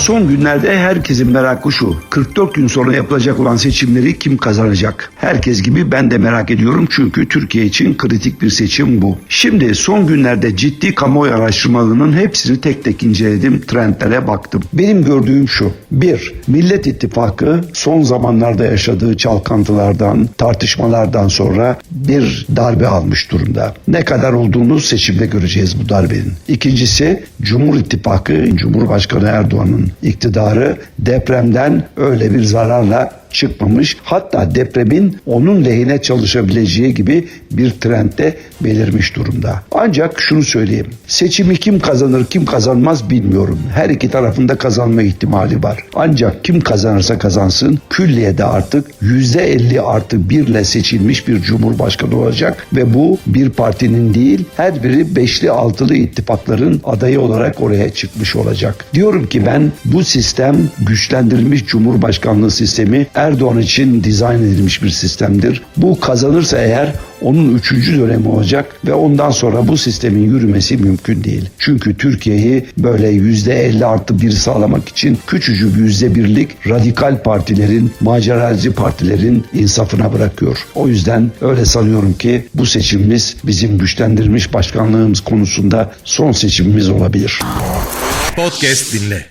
Son günlerde herkesin merakı şu. 44 gün sonra yapılacak olan seçimleri kim kazanacak? Herkes gibi ben de merak ediyorum çünkü Türkiye için kritik bir seçim bu. Şimdi son günlerde ciddi kamuoyu araştırmalarının hepsini tek tek inceledim, trendlere baktım. Benim gördüğüm şu. 1. Millet İttifakı son zamanlarda yaşadığı çalkantılardan, tartışmalardan sonra bir darbe almış durumda. Ne kadar olduğunu seçimde göreceğiz bu darbenin. İkincisi Cumhur İttifakı, Cumhurbaşkanı Erdoğan'ın iktidarı depremden öyle bir zararla çıkmamış. Hatta depremin onun lehine çalışabileceği gibi bir trendde belirmiş durumda. Ancak şunu söyleyeyim. Seçimi kim kazanır kim kazanmaz bilmiyorum. Her iki tarafında kazanma ihtimali var. Ancak kim kazanırsa kazansın külliyede artık %50 artı 1 ile seçilmiş bir cumhurbaşkanı olacak ve bu bir partinin değil her biri beşli altılı ittifakların adayı olarak oraya çıkmış olacak. Diyorum ki ben bu sistem güçlendirilmiş cumhurbaşkanlığı sistemi Erdoğan için dizayn edilmiş bir sistemdir. Bu kazanırsa eğer onun üçüncü dönemi olacak ve ondan sonra bu sistemin yürümesi mümkün değil. Çünkü Türkiye'yi böyle yüzde elli artı bir sağlamak için küçücük yüzde birlik radikal partilerin, maceracı partilerin insafına bırakıyor. O yüzden öyle sanıyorum ki bu seçimimiz bizim güçlendirilmiş başkanlığımız konusunda son seçimimiz olabilir. Podcast dinle.